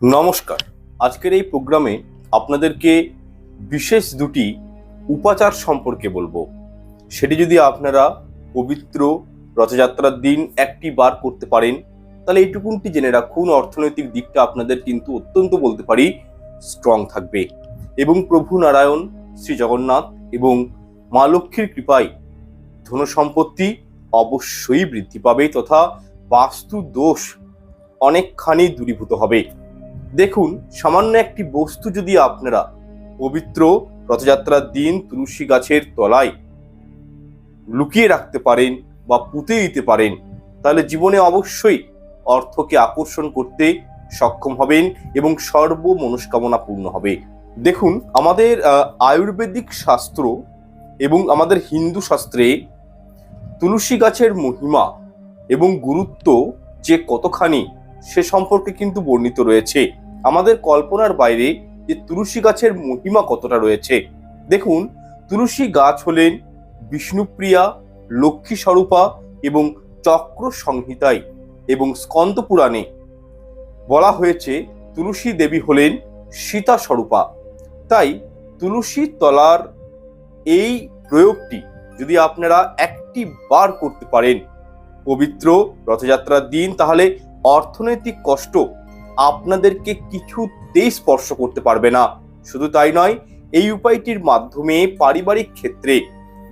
নমস্কার। আজকের এই প্রোগ্রামে আপনাদেরকে বিশেষ দুটি উপাচার সম্পর্কে বলব। সেটি যদি আপনারা পবিত্র রথযাত্রার দিন একটি বার করতে পারেন, তাহলে এইটুকুনটি জেনে রাখুন, অর্থনৈতিক দিকটা আপনাদের কিন্তু অত্যন্ত বলতে পারি স্ট্রং থাকবে। এবং প্রভু নারায়ণ, শ্রী জগন্নাথ এবং মা লক্ষ্মীর কৃপায় ধন সম্পত্তি অবশ্যই বৃদ্ধি পাবে তথা বাস্তু দোষ অনেকখানি দূরীভূত হবে। দেখুন, সামান্য একটি বস্তু যদি আপনারা পবিত্র রথযাত্রার দিন তুলসী গাছের তলায় লুকিয়ে রাখতে পারেন বা পুঁতে দিতে পারেন, তাহলে জীবনে অবশ্যই অর্থকে আকর্ষণ করতে সক্ষম হবেন এবং সর্ব মনস্কামনা পূর্ণ হবে। দেখুন, আমাদের আয়ুর্বেদিক শাস্ত্র এবং আমাদের হিন্দু শাস্ত্রে তুলসী গাছের মহিমা এবং গুরুত্ব যে কতখানি সে সম্পর্কে কিন্তু বর্ণিত রয়েছে। আমাদের কল্পনার বাইরে যে তুলসী গাছের মহিমা কতটা রয়েছে। দেখুন, তুলসী গাছ হলেন বিষ্ণুপ্রিয়া লক্ষ্মী স্বরূপা এবং চক্র সংহিতায় এবং স্কন্দ পুরাণে বলা হয়েছে তুলসী দেবী হলেন সীতা স্বরূপা তাই তুলসী তলার এই প্রয়োগটি যদি আপনারা একটি বার করতে পারেন, পবিত্র রথযাত্রার দিন, তাহলে অর্থনৈতিক কষ্ট আপনাদেরকে কিছুতেই স্পর্শ করতে পারবে না। শুধু তাই নয়, এই উপায়টির মাধ্যমে পারিবারিক ক্ষেত্রে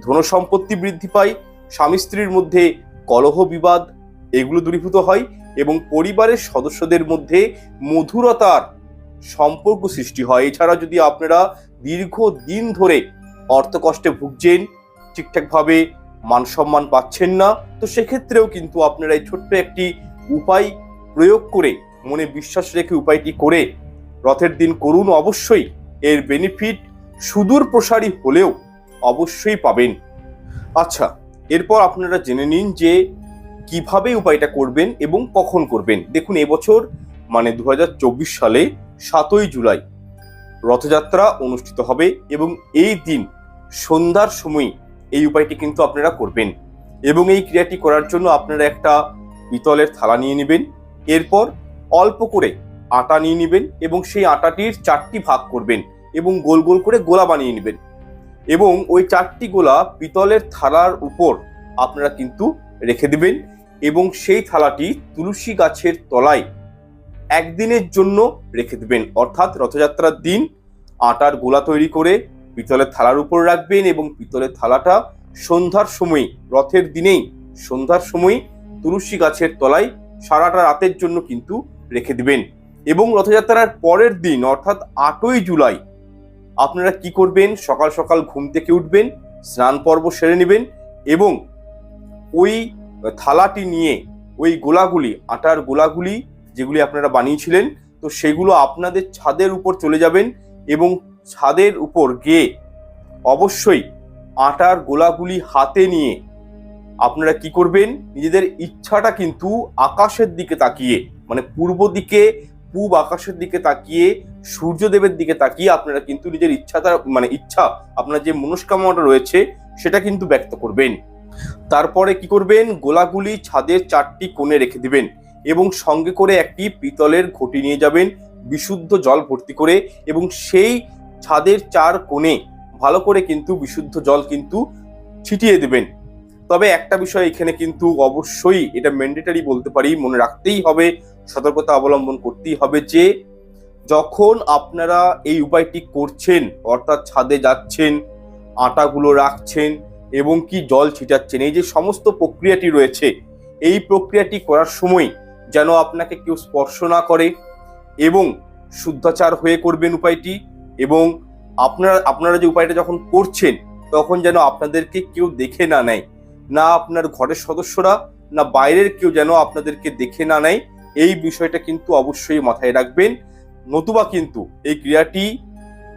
ধনসম্পত্তি বৃদ্ধি পায়, স্বামী স্ত্রীর মধ্যে কলহ বিবাদ এগুলো দূরীভূত হয় এবং পরিবারের সদস্যদের মধ্যে মধুরতার সম্পর্ক সৃষ্টি হয়। এছাড়া যদি আপনারা দীর্ঘ দিন ধরে অর্থকষ্টে ভুগছেন, ঠিকঠাকভাবে মান সম্মান পাচ্ছেন না, তো সেক্ষেত্রেও কিন্তু আপনারা এই ছোট্ট একটি উপায় প্রয়োগ করে মনে বিশ্বাস রেখে উপায়টি করে রথের দিন করুন অবশ্যই। এর বেনিফিট সুদূর প্রসারী হলেও অবশ্যই পাবেন। আচ্ছা এরপর আপনারা জেনে নিন যে কীভাবে উপায়টা করবেন এবং কখন করবেন। দেখুন, এবছর মানে দু হাজার চব্বিশ সালে সাতই জুলাই রথযাত্রা অনুষ্ঠিত হবে এবং এই দিন সন্ধ্যার সময় এই উপায়টি কিন্তু আপনারা করবেন। এবং এই ক্রিয়াটি করার জন্য আপনারা একটা পিতলের থালা নিয়ে নেবেন। এরপর অল্প করে আটা নিয়ে নেবেন এবং সেই আটাটির চারটি ভাগ করবেন এবং গোল গোল করে গোলা বানিয়ে নেবেন। এবং ওই চারটি গোলা পিতলের থালার উপর আপনারা কিন্তু রেখে দেবেন এবং সেই থালাটি তুলসী গাছের তলায় একদিনের জন্য রেখে দেবেন। অর্থাৎ রথযাত্রার দিন আটার গোলা তৈরি করে পিতলের থালার উপর রাখবেন এবং পিতলের থালাটা সন্ধ্যার সময়, রথের দিনেই সন্ধ্যার সময় তুলসী গাছের তলায় সারাটা রাতের জন্য কিন্তু রেখে দিবেন। এবং রথযাত্রার পরের দিন, অর্থাৎ আটই জুলাই, আপনারা কি করবেন? সকাল সকাল ঘুম থেকে উঠবেন, স্নান পর্ব সেরে নেবেন এবং ওই থালাটি নিয়ে, ওই গোলাগুলি, আটার গোলাগুলি যেগুলি আপনারা বানিয়েছিলেন, তো সেগুলো আপনাদের ছাদের উপর চলে যাবেন এবং ছাদের উপর গিয়ে অবশ্যই আটার গোলাগুলি হাতে নিয়ে আপনারা কি করবেন? নিজেদের ইচ্ছাটা কিন্তু আকাশের দিকে তাকিয়ে মানে পূর্ব দিকে, পূব আকাশের দিকে তাকিয়ে, সূর্যদেবের দিকে তাকিয়ে আপনারা কিন্তু নিজের ইচ্ছাটা মানে ইচ্ছা, আপনার যে মনস্কামনাটা রয়েছে, সেটা কিন্তু ব্যক্ত করবেন। তারপরে কি করবেন? গোলাগুলি ছাদের চারটি কোণে রেখে দিবেন এবং সঙ্গে করে একটি পিতলের ঘটি নিয়ে যাবেন, বিশুদ্ধ জল ভর্তি করে এবং সেই ছাদের চার কোণে ভালো করে কিন্তু বিশুদ্ধ জল কিন্তু ছিটিয়ে দেবেন। তবে একটা বিষয় এখানে কিন্তু অবশ্যই এটা ম্যান্ডেটারি বলতে পারি, মনে রাখতেই হবে, সতর্কতা অবলম্বন করতেই হবে যে যখন আপনারা এই উপায়টি করছেন, অর্থাৎ ছাদে যাচ্ছেন, আটাগুলো রাখছেন এবং কি জল ছিটাচ্ছেন, এই যে সমস্ত প্রক্রিয়াটি রয়েছে, এই প্রক্রিয়াটি করার সময় যেন আপনাকে কেউ স্পর্শ না করে এবং শুদ্ধাচার হয়ে করবেন উপায়টি এবং আপনারা আপনারা যে উপায়টা যখন করছেন, তখন যেন আপনাদেরকে কেউ দেখে না নেয়। না আপনার ঘরের সদস্যরা, না বাইরের কেউ যেন আপনাদেরকে দেখে না নেয়, এই বিষয়টা কিন্তু অবশ্যই মাথায় রাখবেন। নতুবা কিন্তু এই ক্রিয়াটি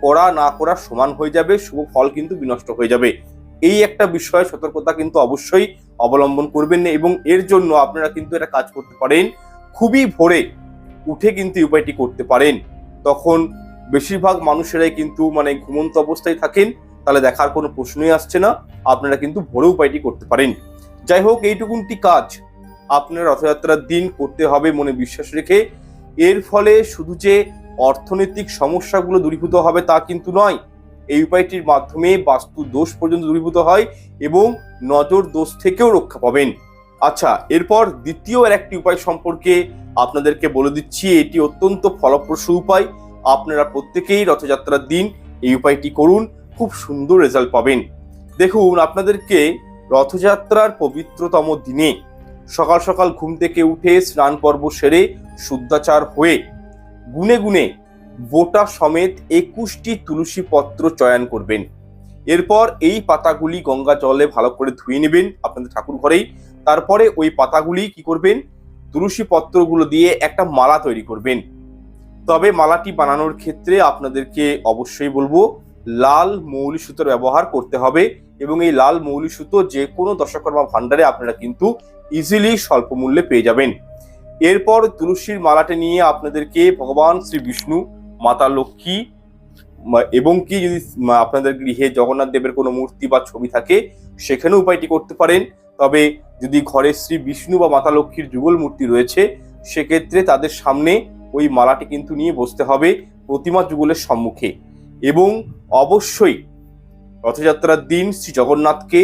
করা, না করা সমান হয়ে যাবে, শুভ ফল কিন্তু বিনষ্ট হয়ে যাবে। এই একটা বিষয়ে সতর্কতা কিন্তু অবশ্যই অবলম্বন করবেন না এবং এর জন্য আপনারা কিন্তু এটা কাজ করতে পারেন। খুবই ভোরে উঠে কিন্তু উপায়টি করতে পারেন। তখন বেশিরভাগ মানুষেরাই কিন্তু মানে ঘুমন্ত অবস্থায় থাকেন। তাহলে দেখার কোনো প্রশ্নই আসছে না, আপনারা কিন্তু ভোরে উপায়টি করতে পারেন। যাই হোক, এইটুকুনটি কাজ আপনার রথযাত্রার দিন করতে হবে মনে বিশ্বাস রেখে। এর ফলে শুধু যে অর্থনৈতিক সমস্যাগুলো দূরীভূত হবে তা কিন্তু নয়, এই উপায়টির মাধ্যমে বাস্তু দোষ পর্যন্ত দূরীভূত হয় এবং নজর দোষ থেকেও রক্ষা পাবেন। আচ্ছা এরপর দ্বিতীয় আর একটি উপায় সম্পর্কে আপনাদেরকে বলে দিচ্ছি, এটি অত্যন্ত ফলপ্রসূ উপায়। আপনারা প্রত্যেকেই রথযাত্রার দিন এই উপায়টি করুন। খুব সুন্দর রেজাল্ট পাবেন। দেখুন, আপনাদেরকে রথযাত্রার পবিত্রতম দিনে সকাল সকাল ঘুম থেকে উঠে স্নান পর্ব সেরে শুদ্ধাচার হয়ে গুনে গুনে বোটা সমেত একুশটি তুলসী পত্র চয়ন করবেন। এরপর এই পাতাগুলি গঙ্গা জলে ভালো করে ধুয়ে নেবেন আপনাদের ঠাকুর ঘরেই। তারপরে ওই পাতাগুলি কি করবেন? তুলসী পত্রগুলো দিয়ে একটা মালা তৈরি করবেন। তবে মালাটি বানানোর ক্ষেত্রে আপনাদেরকে অবশ্যই বলব লাল মৌলি সুতোর ব্যবহার করতে হবে এবং এই লাল মৌলি সুতো যে কোনো দশকর্মা ভান্ডারে আপনারা কিন্তু ইজিলি স্বল্প মূল্যে পেয়ে যাবেন। এরপর তুলসীর মালাটা নিয়ে আপনাদেরকে ভগবান শ্রী বিষ্ণু, মাতা লক্ষ্মী এবং কি যদি আপনাদের গৃহে জগন্নাথ দেবের কোনো মূর্তি বা ছবি থাকে, সেখানেও উপায়টি করতে পারেন। তবে যদি ঘরে শ্রী বিষ্ণু বা মাতা লক্ষ্মীর যুগল মূর্তি রয়েছে, সেক্ষেত্রে তাদের সামনে ওই মালাটি কিন্তু নিয়ে বসতে হবে প্রতিমা যুগলের সম্মুখে। এবং অবশ্যই রথযাত্রার দিন শ্রী জগন্নাথকে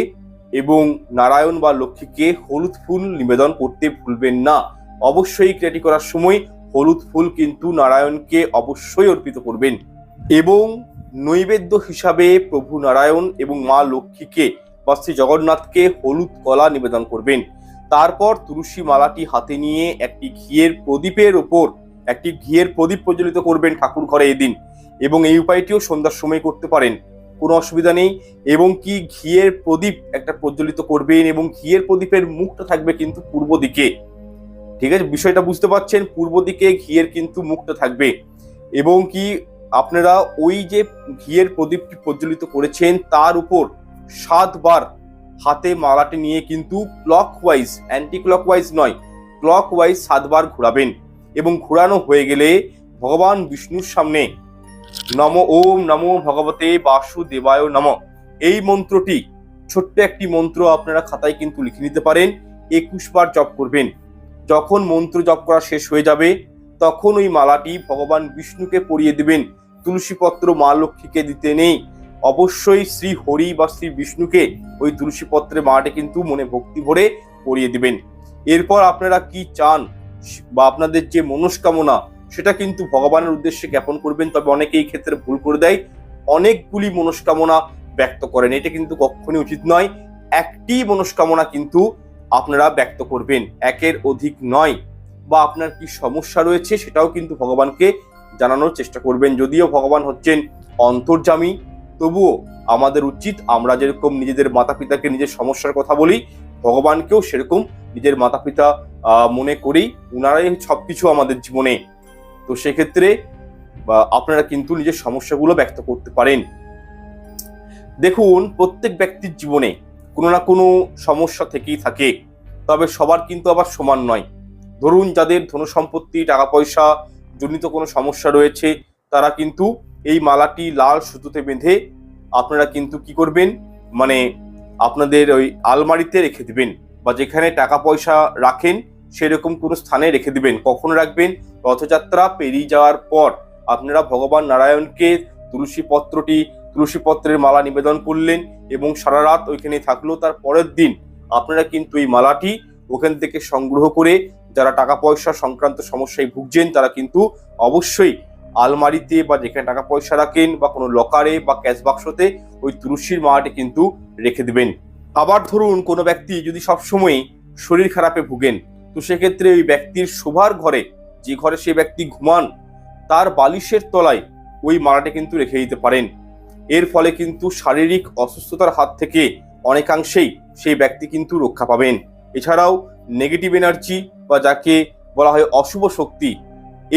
এবং নারায়ণ বা লক্ষ্মীকে হলুদ ফুল নিবেদন করতে ভুলবেন না। অবশ্যই ক্রিয়াটি করার সময় হলুদ ফুল কিন্তু নারায়ণকে অবশ্যই অর্পিত করবেন এবং নৈবেদ্য হিসাবে প্রভু নারায়ণ এবং মা লক্ষ্মীকে বা শ্রী জগন্নাথকে হলুদ কলা নিবেদন করবেন। তারপর তুলসী মালাটি হাতে নিয়ে একটি ঘিয়ের প্রদীপের ওপর, একটি ঘিয়ের প্রদীপ প্রজ্বলিত করবেন ঠাকুর ঘরে এদিন। এবং এই উপায়টিও সন্ধ্যার সময় করতে পারেন। কোনো অসুবিধা নেই এবং কি ঘিয়ের প্রদীপ একটা প্রজ্বলিত করবেন এবং ঘিয়ের প্রদীপের মুখটা থাকবে কিন্তু পূর্ব দিকে। ঠিক আছে? বিষয়টা বুঝতে পারছেন? পূর্ব দিকে ঘিয়ের কিন্তু মুখটা থাকবে। এবং কি আপনারা ওই যে ঘিয়ের প্রদীপটি প্রজ্বলিত করেছেন, তার উপর সাতবার হাতে মালাটি নিয়ে কিন্তু clockwise anticlockwise নয় ক্লক ওয়াইজ সাতবার ঘোরাবেন। এবং ঘোরানো হয়ে গেলে ভগবান বিষ্ণুর সামনে নম ওম নমো ভগবতে বাসুদেবায় নম। এই মন্ত্রটি ছোট্ট একটি মন্ত্র আপনারা খাতায় কিন্তু লিখে নিতে পারেন, একুশ বার জপ করবেন। যখন মন্ত্র জপ করা শেষ হয়ে যাবে, তখন ওই মালাটি ভগবান বিষ্ণুকে পরিয়ে দেবেন তুলসী পত্র মা লক্ষ্মীকে দিতে নেই। অবশ্যই শ্রী হরি বা শ্রী বিষ্ণুকে ওই তুলসী পত্রের মালাটি কিন্তু মনে ভক্তি ভরে পরিয়ে দিবেন। এরপর আপনারা কি চান বা আপনাদের যে মনস্কামনা সেটা কিন্তু ভগবানের উদ্দেশ্যে জ্ঞাপন করবেন, তবে অনেকে এই ক্ষেত্রে ভুল করে দেয়। অনেকগুলি মনস্কামনা ব্যক্ত করেন। এটা কিন্তু কখনই উচিত নয়। একটি মনস্কামনা কিন্তু আপনারা ব্যক্ত করবেন। একের অধিক নয় বা আপনার কি সমস্যা রয়েছে সেটাও কিন্তু ভগবানকে জানানোর চেষ্টা করবেন। যদিও ভগবান হচ্ছেন অন্তর্জামী তবুও আমাদের উচিত আমরা যেরকম নিজেদের মাতা পিতাকে নিজের সমস্যার কথা বলি, ভগবানকেও সেরকম নিজের মাতা পিতা মনে করেই উনারাই সবকিছু আমাদের জীবনে তো সেক্ষেত্রে, বা আপনারা কিন্তু নিজের সমস্যাগুলো ব্যক্ত করতে পারেন। দেখুন, প্রত্যেক ব্যক্তির জীবনে কোনো না কোনো সমস্যা থেকেই থাকে, তবে সবার কিন্তু আবার সমান নয়। ধরুন, যাদের ধন সম্পত্তি, টাকা পয়সা জনিত কোনো সমস্যা রয়েছে, তারা কিন্তু এই মালাটি লাল সুতোতে বেঁধে আপনারা কিন্তু কি করবেন? মানে আপনাদের ওই আলমারিতে রেখে দেবেন, বা যেখানে টাকা পয়সা রাখেন সেরকম কোনো স্থানে রেখে দিবেন। কখন রাখবেন? রথযাত্রা পেরিয়ে যাওয়ার পর আপনারা ভগবান নারায়ণকে তুলসী পত্রটি তুলসী পত্রের মালা নিবেদন করলেন এবং সারা রাত ওইখানে থাকল তার পরের দিন আপনারা কিন্তু এই মালাটি ওখান থেকে সংগ্রহ করে যারা টাকা পয়সা সংক্রান্ত সমস্যায় ভুগছেন, তারা কিন্তু অবশ্যই আলমারিতে বা যেখানে টাকা পয়সা রাখেন বা কোনো লকারে বা ক্যাশ বাক্সতে ওই তুলসীর মালাটি কিন্তু রেখে দেবেন। আবার ধরুন কোনো ব্যক্তি যদি সবসময় শরীর খারাপে ভুগেন তো সেক্ষেত্রে ওই ব্যক্তির শোভার ঘরে, যে ঘরে সে ব্যক্তি ঘুমান, তার বালিশের তলায় ওই মালাটি কিন্তু রেখে দিতে পারেন। এর ফলে কিন্তু শারীরিক অসুস্থতার হাত থেকে অনেকাংশেই সেই ব্যক্তি কিন্তু রক্ষা পাবেন। এছাড়াও নেগেটিভ এনার্জি বা যাকে বলা হয় অশুভ শক্তি,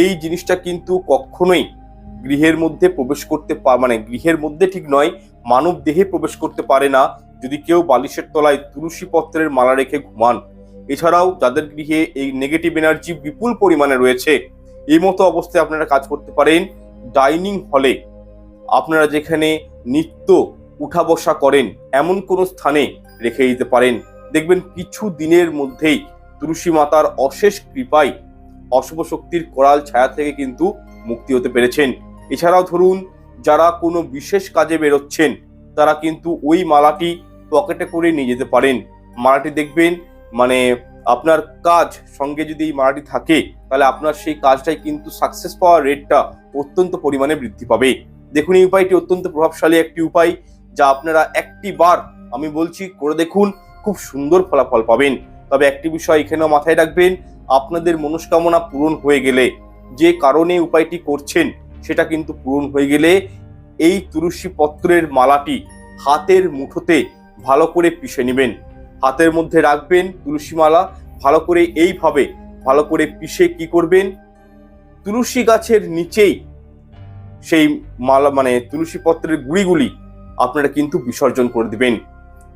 এই জিনিসটা কিন্তু কখনোই গৃহের মধ্যে প্রবেশ করতে মানে গৃহের মধ্যে ঠিক নয় মানব দেহে প্রবেশ করতে পারে না। যদি কেউ বালিশের তলায় তুলসী পত্রের মালা রেখে ঘুমান এছাড়াও যাদের গৃহে এই নেগেটিভ এনার্জি বিপুল পরিমাণে রয়েছে, এই মতো অবস্থায় আপনারা কাজ করতে পারেন। ডাইনিং হলে আপনারা যেখানে নিত্য উঠা বসা করেন, এমন কোনো স্থানে রেখে দিতে পারেন। দেখবেন কিছু দিনের মধ্যেই তুলসী মাতার অশেষ কৃপায় অশুভ শক্তির করাল ছায়া থেকে কিন্তু মুক্তি হতে পেরেছেন। এছাড়াও ধরুন, যারা কোনো বিশেষ কাজে বেরোচ্ছেন, তারা কিন্তু ওই মালাটি পকেটে করে নিয়ে যেতে পারেন। মালাটি দেখবেন মানে আপনার কাজ সঙ্গে যদি এই মারাটি থাকে, তাহলে আপনার সেই কাজটাই কিন্তু সাকসেস পাওয়ার রেটটা অত্যন্ত পরিমাণে বৃদ্ধি পাবে। দেখুন, এই উপায়টি অত্যন্ত প্রভাবশালী একটি উপায়, যা আপনারা একটি বার, আমি বলছি, করে দেখুন, খুব সুন্দর ফলাফল পাবেন। তবে একটি বিষয় এখানেও মাথায় রাখবেন, আপনাদের মনস্কামনা পূরণ হয়ে গেলে, যে কারণে উপায়টি করছেন, সেটা কিন্তু পূরণ হয়ে গেলে, এই তুলসী পত্রের মালাটি হাতের মুঠোতে ভালো করে পিষে নেবেন। হাতের মধ্যে রাখবেন তুলসী মালা ভালো করে এইভাবে, ভালো করে পিষে কি করবেন? তুলসী গাছের নিচেই সেই মালা মানে তুলসী পত্রের গুড়িগুলি আপনারা কিন্তু বিসর্জন করে দিবেন।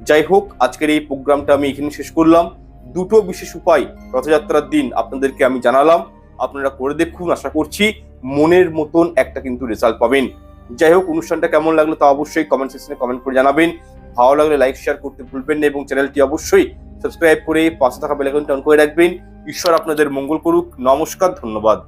যাই হোক, আজকের এই প্রোগ্রামটা আমি এখানে শেষ করলাম। দুটো বিশেষ উপায় রথযাত্রার দিন আপনাদেরকে আমি জানালাম। আপনারা করে দেখুন, আশা করছি মনের মতন একটা কিন্তু রেজাল্ট পাবেন। যাই হোক, অনুষ্ঠানটা কেমন লাগল তা অবশ্যই কমেন্ট সেকশনে কমেন্ট করে জানাবেন। ভালো লাগলে লাইক শেয়ার করতে ভুলবেন না এবং চ্যানেলটি অবশ্যই সাবস্ক্রাইব করে পাশে থাকা বেলাকনটি অন করে রাখবেন। ঈশ্বর আপনাদের মঙ্গল করুক। নমস্কার, ধন্যবাদ।